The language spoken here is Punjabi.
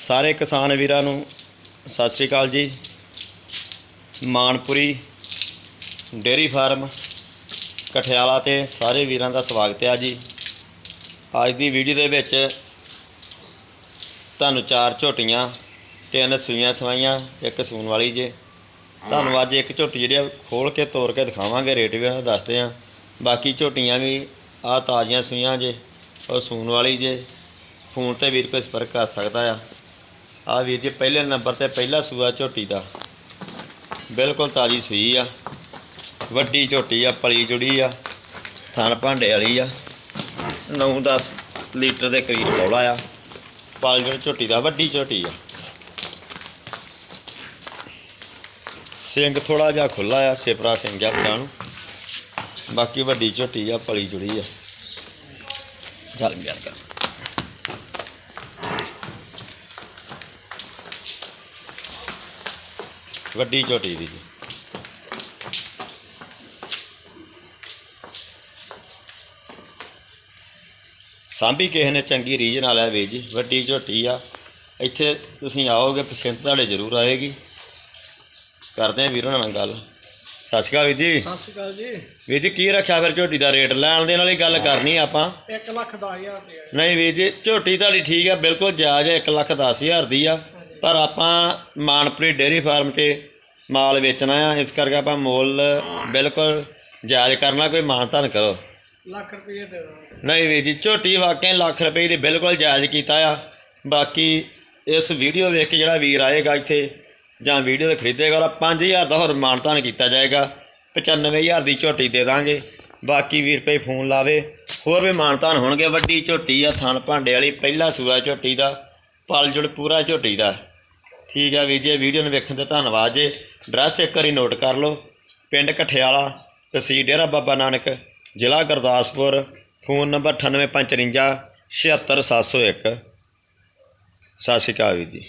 ਸਾਰੇ ਕਿਸਾਨ ਵੀਰਾਂ ਨੂੰ ਸਤਿ ਸ੍ਰੀ ਅਕਾਲ ਜੀ। ਮਾਨਪੁਰੀ ਡੇਅਰੀ ਫਾਰਮ ਕਠਿਆਲਾ ਤੇ ਸਾਰੇ ਵੀਰਾਂ ਦਾ ਸਵਾਗਤ ਹੈ ਜੀ। ਅੱਜ ਦੀ ਵੀਡੀਓ ਦੇ ਵਿੱਚ ਤੁਹਾਨੂੰ ਚਾਰ ਝੋਟੀਆਂ, ਤਿੰਨ ਸੂਈਆਂ ਸਵਾਈਆਂ, ਇੱਕ ਸੂਣ ਵਾਲੀ ਜੇ। ਤੁਹਾਨੂੰ ਅੱਜ ਇੱਕ ਝੋਟੀ ਜਿਹੜੀ ਆ ਖੋਲ ਕੇ ਤੋੜ ਕੇ ਦਿਖਾਵਾਂਗੇ, ਰੇਟ ਵੀ ਉਹਨਾਂ ਦੱਸਦੇ ਆ ਬਾਕੀ ਝੋਟੀਆਂ ਵੀ ਆ ਤਾਜ਼ੀਆਂ ਸੂਈਆਂ ਜੇ, ਉਹ ਸੂਣ ਵਾਲੀ ਜੇ, ਫੋਨ ਤੇ ਵੀਰ ਕੋਈ ਸੰਪਰਕ ਕਰ ਸਕਦਾ ਆ। ਆ ਵੀਰ ਜੀ, ਪਹਿਲੇ ਨੰਬਰ ਤੇ ਪਹਿਲਾ ਸੂਆ ਝੋਟੀ ਦਾ। ਬਿਲਕੁਲ ਤਾਜ਼ੀ ਸੂਈ ਆ। ਵੱਡੀ ਝੋਟੀ ਆ, ਪਲੀ ਜੁੜੀ ਆ, ਥਣ ਭਾਂਡੇ ਵਾਲੀ ਆ। 9-10 ਲੀਟਰ ਦੇ ਕਰੀਬ ਪੌਲਾ ਆ। ਪਲ ਜੁੜ ਝੋਟੀ ਦਾ, ਵੱਡੀ ਝੋਟੀ ਆ। ਸਿੰਘ ਥੋੜਾ ਜਿਹਾ ਖੁੱਲਾ ਆ, ਸਿਪਰਾ ਸਿੰਘ ਆ ਪਰਾਂ ਬਾਕੀ ਵੱਡੀ ਝੋਟੀ ਆ, ਪਲੀ ਜੁੜੀ ਆ। ਚੱਲ ਗਿਆ। ਕਰ ਵੱਡੀ ਝੋਟੀ ਦੀ ਜੀ। ਸਾਂਭੀ ਕਿਸੇ ਨੇ ਚੰਗੀ ਰੀਝ ਨਾਲ ਹੈ ਵੀਰ ਜੀ ਵੱਡੀ ਝੋਟੀ ਆ। ਇੱਥੇ ਤੁਸੀਂ ਆਓਗੇ ਪਸੰਦ ਤੁਹਾਡੇ ਜ਼ਰੂਰ ਆਏਗੀ। ਕਰਦੇ ਆ ਵੀਰਾਂ ਨਾਲ ਗੱਲ। ਸਤਿ ਸ਼੍ਰੀ ਅਕਾਲ ਵੀਰ ਜੀ। ਸਤਿ ਸ਼੍ਰੀ ਅਕਾਲ ਜੀ। ਵੀਰ ਜੀ ਕੀ ਰੱਖਿਆ ਫਿਰ ਝੋਟੀ ਦਾ ਰੇਟ? ਲੈਣ ਦੇ ਨਾਲ ਹੀ ਗੱਲ ਕਰਨੀ ਆਪਾਂ। 1 ਲੱਖ 10000 ਰੁਪਏ ਨਹੀਂ ਵੀਰ ਜੀ ਝੋਟੀ ਤੁਹਾਡੀ ਠੀਕ ਆ ਬਿਲਕੁਲ ਜਾਇਜ਼ ਹੈ 1 ਲੱਖ ਦਸ ਹਜ਼ਾਰ ਦੀ ਆ। ਪਰ ਆਪਾਂ ਮਾਨਪੁਰੀ ਡੇਅਰੀ ਫਾਰਮ ਤੇ ਮਾਲ ਵੇਚਣਾ ਆ ਇਸ ਕਰਕੇ ਆਪਾਂ ਮੁੱਲ ਬਿਲਕੁਲ ਜਾਇਜ਼ ਕਰਨਾ ਕੋਈ ਮਾਨਤਾਨ ਕਰੋ। ਲੱਖ ਰੁਪਏ ਦੇ ਦਾਂਗੇ। ਨਹੀਂ ਵੀਰ ਜੀ ਝੋਟੀ ਵਾਕਿਆ ਲੱਖ ਰੁਪਏ ਦੀ ਬਿਲਕੁਲ ਜਾਇਜ਼ ਕੀਤਾ ਆ। ਬਾਕੀ ਇਸ ਵੀਡੀਓ ਵੇਖ ਕੇ ਜਿਹੜਾ ਵੀਰ ਆਏਗਾ ਇੱਥੇ ਜਾਂ ਵੀਡੀਓ ਤੇ ਖਰੀਦੇਗਾ ਉਹਦਾ 5000 ਦਾ ਹੋਰ ਮਾਨਤਾਨ ਕੀਤਾ ਜਾਏਗਾ। 95000 ਦੀ ਝੋਟੀ ਦੇ ਦਾਂਗੇ। ਬਾਕੀ ਵੀਰ ਰੁਪਏ ਫੋਨ ਲਾਵੇ ਹੋਰ ਵੀ ਮਾਨਤਾਨ ਹੋਣਗੇ। ਵੱਡੀ ਝੋਟੀ ਆ ਥਣ ਭਾਂਡੇ ਵਾਲੀ ਪਹਿਲਾ ਸੂਆ ਝੋਟੀ ਦਾ ਪਲ ਜੁੜ ਪੂਰਾ ਝੋਟੀ ਦਾ। ਠੀਕ ਆ ਵੀਰ ਜੀ ਵੀਡੀਓ ਨੂੰ ਵੇਖਣ ਤੇ ਧੰਨਵਾਦ ਜੀ। ਐਡਰੈਸ ਇੱਕ ਵਾਰੀ ਨੋਟ ਕਰ ਲਓ। ਪਿੰਡ ਕਠਿਆਲਾ, ਤਹਿਸੀਲ ਡੇਰਾ ਬਾਬਾ ਨਾਨਕ, ਜ਼ਿਲ੍ਹਾ ਗੁਰਦਾਸਪੁਰ, ਫੋਨ ਨੰਬਰ 9855 76701 ਸਤਿ ਸ਼੍ਰੀ ਅਕਾਲ ਵੀਰ ਜੀ।